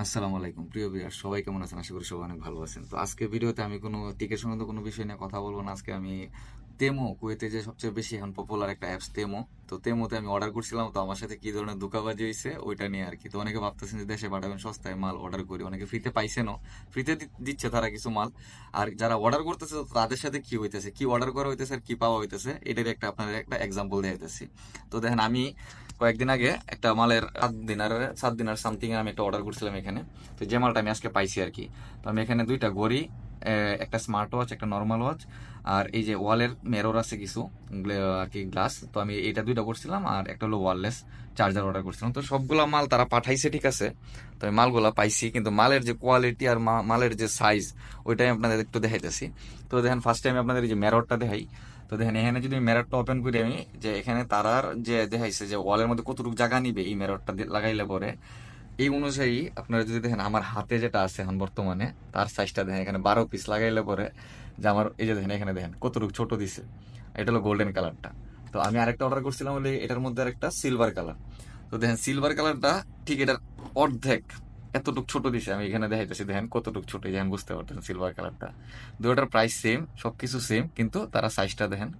আসসালামু আলাইকুম। প্রিয় বিয়ার সবাই কেমন আছেন? আশা করি সবাই অনেক ভালো আছেন। তো আজকে ভিডিওতে আমি কোনো টিকেট সংক্রান্ত কোনো বিষয় নিয়ে কথা বলব না। আজকে আমি তেমো, কুয়েতে যে সবচেয়ে বেশি এখন পপুলার একটা অ্যাপস তেমো। তো তেমোতে আমি অর্ডার করছিলাম, তো আমার সাথে কি ধরনের ধোকাবাজি হয়েছে ওইটা নিয়ে আর কি তো অনেকে ভাবতেছেন যে দেশে পাঠাবেন সস্তায় মাল অর্ডার করি। অনেকে ফ্রিতে পাইছেনও। ফ্রিতে দিচ্ছে তারা কিছু মাল। আর যারা অর্ডার করতেছে, তো তাদের সাথে কি হইতেছে? কি অর্ডার করা হইতেছে আর কি পাওয়া হইতেছে? এটার একটা আপনাদের একটা এক্সাম্পল দিয়ে তো দেখেন আমি কয়েকদিন আগে একটা মালের সাত দিনার সাত দিনার সামথিং আমি একটা অর্ডার করছিলাম এখানে। তো যে মালটা আমি আজকে পাইছি আর কি। তো আমি এখানে দুইটা আহ, একটা স্মার্ট ওয়াচ একটা নর্মাল ওয়াচ আর এই যে ওয়ালের মেরর আছে কিছু আর কি গ্লাস তো আমি এটা দুইটা করছিলাম আর একটা হলো ওয়ারলেস চার্জার অর্ডার করছিলাম। তো সবগুলা মাল তারা পাঠাইছে, ঠিক আছে? তো আমি মালগুলা পাইছি, কিন্তু মালের যে কোয়ালিটি আর মালের যে সাইজ ওইটাই আপনাদের একটু দেখাইতেছি। তো দেখেন ফার্স্ট টাইম আপনাদের এই যে মেররটা দেখাই। তো দেখেন, এখানে যদি মেররটা ওপেন করি আমি, যে এখানে তারার যে দেখাইছে যে ওয়ালের মধ্যে কতটুকু জায়গা নিবে, এই মেররটা লাগাইলে পরে এই অনুযায়ী আপনারা যদি দেখেন, আমার হাতে যেটা আছে এখন বর্তমানে, তার সাইজটা দেখেন, এখানে বারো পিস লাগাইলে পরে যে আমার, এই যে দেখেন, এখানে দেখেন, কতটুকু ছোট দিছে। এটা হলো গোল্ডেন কালারটা তো আমি আরেকটা অর্ডার করছিলাম হলে, এটার মধ্যে আরেকটা সিলভার কালার তো দেখেন সিলভার কালারটা ঠিক এটার অর্ধেক এতটুক ছোট দিছে। আমি এখানে দেখাইতেছি, দেখেন, কতটুক ছোট আমি বুঝতে পারতেছেন সিলভার কালারটা দুটোটার প্রাইস সেম সবকিছু সেম কিন্তু তারা সাইজটা দেখেন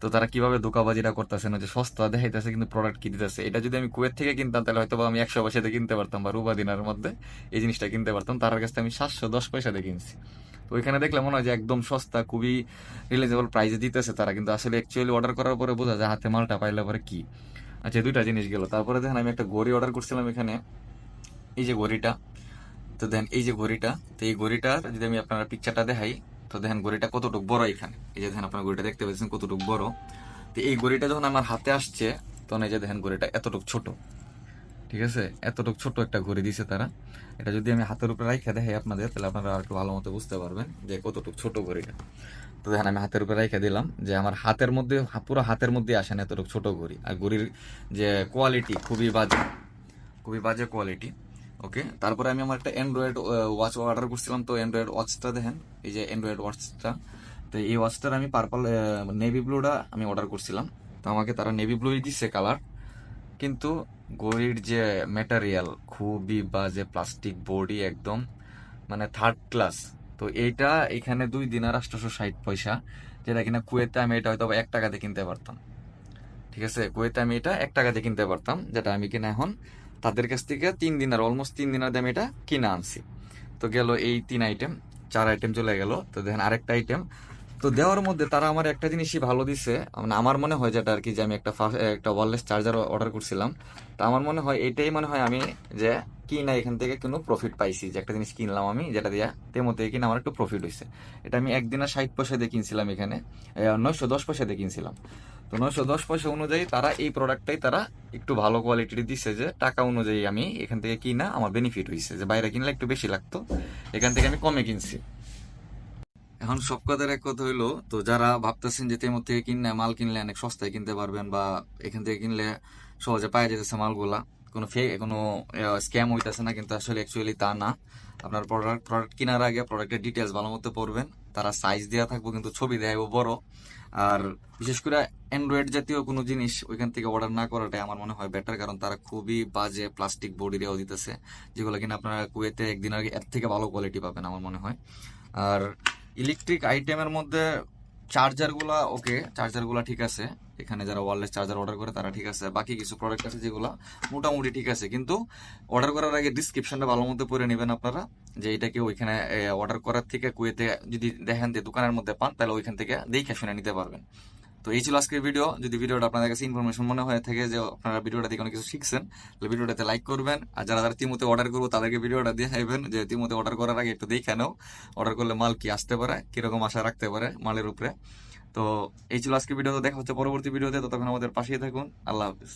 তো তারা কীভাবে ধোকাবাজিটা করতেছে, না যে সস্তা দেখাইতেছে কিন্তু প্রোডাক্ট কি দিতেছে? এটা যদি আমি কুয়েত থেকে কিনতাম, তাহলে হয়তো আমি একশো পয়সাতে কিনতে পারতাম বা রুবা দিনার মধ্যে এই জিনিসটা কিনতে পারতাম। তার কাছ আমি সাতশো দশ পয়সাতে কিনছি। তো ওইখানে দেখলে মনে হয় যে একদম সস্তা, খুবই রিলেজেবল প্রাইসে দিতেছে তারা। কিন্তু আসলে অ্যাকচুয়ালি অর্ডার করার পরে বোঝা যায় হাতে মালটা পাইলে পরে কি। আচ্ছা দুইটা জিনিস গেল। তারপরে দেখেন আমি একটা ঘড়ি অর্ডার করছিলাম এখানে। এই যে ঘড়িটা, তো দেন এই যে ঘড়িটা, তো এই ঘড়িটার যদি আমি আপনারা পিকচারটা দেখাই তো দেখেন গড়িটা কতটুক বড় এখানে? এই যে দেখেন আপনার গড়িটা দেখতে পাচ্ছেন কতটুকু বড়। তো এই গড়িটা যখন আমার হাতে আসছে, তখন এই যে দেখেন গড়িটা এতটুকু ছোট। ঠিক আছে? এতটুক ছোট একটা ঘড়ি দিছে তারা। এটা যদি আমি হাতের উপরে রাইখা দেখাই আপনাদের, তাহলে আপনারা আর একটু ভালো মতো বুঝতে পারবেন যে কতটুক ছোট ঘড়িটা। তো দেখেন আমি হাতের উপরে রাইখা দিলাম যে আমার হাতের মধ্যে, পুরো হাতের মধ্যে আসে না এতটুকু ছোট ঘড়ি। আর ঘড়ির যে কোয়ালিটি খুবই বাজে। খুবই বাজে কোয়ালিটি ওকে? তারপরে আমি আমার একটা অ্যান্ড্রয়েড ওয়াচ অর্ডার করছিলাম, তো অ্যান্ড্রয়েড ওয়াচটা দেখেন। এই যে অ্যান্ড্রয়েড ওয়াচটা তো এই ওয়াচটার আমি পার্পল নেভি ব্লুটা আমি অর্ডার করছিলাম। তো আমাকে তারা নেভি ব্লুই দিচ্ছে কালার কিন্তু ঘড়ির যে ম্যাটেরিয়াল খুবই বাজে প্লাস্টিক বডি একদম মানে থার্ড ক্লাস তো এইটা এখানে দুই দিন আর আটশোশো ষাট পয়সা। যেটা কিনা কুয়েতে আমি এটা হয়তো বা এক টাকাতে কিনতে পারতাম। ঠিক আছে? কুয়েতে আমি এটা এক টাকাতে কিনতে পারতাম, যেটা আমি কিনা এখন তাদের কাছ থেকে তিন দিন আর অলমোস্ট তিন দিনের দামে এটা কিনে আনছি। তো গেল এই তিন আইটেম চার আইটেম চলে গেল। তো দেখেন আরেকটা আইটেম তো দেওয়ার মধ্যে তারা আমার একটা জিনিসই ভালো দিছে। মানে আমার মনে হয় যেটা আর কি, যে আমি একটা একটা ওয়ারলেস চার্জার অর্ডার করছিলাম। তো আমার মনে হয়, এটাই মনে হয় আমি যে কিনা এখান থেকে কোনো প্রফিট পাইছি। যে একটা জিনিস কিনলাম আমি, যেটা দিয়া তেমো থেকে কিনা আমার একটু প্রফিট হয়েছে এটা আমি একদিনে ষাট পয়সা দিয়ে কিনছিলাম এখানে। নয়শো দশ পয়সা দিয়ে কিনছিলাম। তো নয়শো দশ পয়সা অনুযায়ী তারা এই প্রোডাক্টটাই তারা একটু ভালো কোয়ালিটির দিচ্ছে যে টাকা অনুযায়ী আমি এখান থেকে কিনা আমার বেনিফিট হয়েছে যে বাইরে কিনলে একটু বেশি লাগতো, এখান থেকে আমি কমে কিনছি। এখন সব কথার এক কথা হইল, তো যারা ভাবতেছেন যে তেমন থেকে কিনলে, মাল কিনলে অনেক সস্তায় কিনতে পারবেন বা এখান থেকে কিনলে সহজে পাওয়া যেতেছে মালগুলা কোনো ফেক কোনো স্ক্যাম হইতেছে না, কিন্তু আসলে অ্যাকচুয়ালি তা না। আপনার প্রোডাক্ট প্রোডাক্ট কেনার আগে প্রোডাক্টের ডিটেলস ভালো মতো পড়বেন। তারা সাইজ দেওয়া থাকব, কিন্তু ছবি দেখাবো বড়। আর বিশেষ করে অ্যান্ড্রয়েড জাতীয় কোনো জিনিস ওইখান থেকে অর্ডার না করাটাই আমার মনে হয় বেটার কারণ তারা খুবই বাজে প্লাস্টিক বডি দেওয়া দিতেছে, যেগুলো কিনা আপনারা কুয়েতে একদিন আগে এর থেকে ভালো কোয়ালিটি পাবেন আমার মনে হয়। আর ইলেকট্রিক আইটেমের মধ্যে চার্জারগুলা ওকে চার্জারগুলা ঠিক আছে। এখানে যারা ওয়ারলেস চার্জার অর্ডার করে, তারা ঠিক আছে। বাকি কিছু প্রোডাক্ট আছে যেগুলো মোটামুটি ঠিক আছে। কিন্তু অর্ডার করার আগে ডিসক্রিপশনটা ভালো মতো পড়ে নেবেন আপনারা, যে এটাকে ওইখানে অর্ডার করার থেকে কুয়েতে যদি দেখেন যে দোকানের মধ্যে পান, তাহলে ওইখান থেকে দেখে শুনে নিতে পারবেন। তো এই ছিল আজকের ভিডিও যদি ভিডিওটা আপনাদের কাছে ইনফরমেশন মনে হয়ে থাকে যে আপনারা ভিডিওটা দেখে অনেক কিছু শিখছেন, তাহলে ভিডিওটাতে লাইক করবেন। আর যারা যারা তিমতে অর্ডার করব, তাদেরকে ভিডিওটা দেখাইবেন। যে তিমুতে অর্ডার করার আগে একটু দেখে নাও অর্ডার করলে মাল কি আসতে পারে, কীরকম আশা রাখতে পারে মালের উপরে। তো এই ছিল আজকের ভিডিও। দেখা হচ্ছে পরবর্তী ভিডিওতে। ততক্ষণ আমাদের পাশেই থাকুন। আল্লাহ হাফিজ।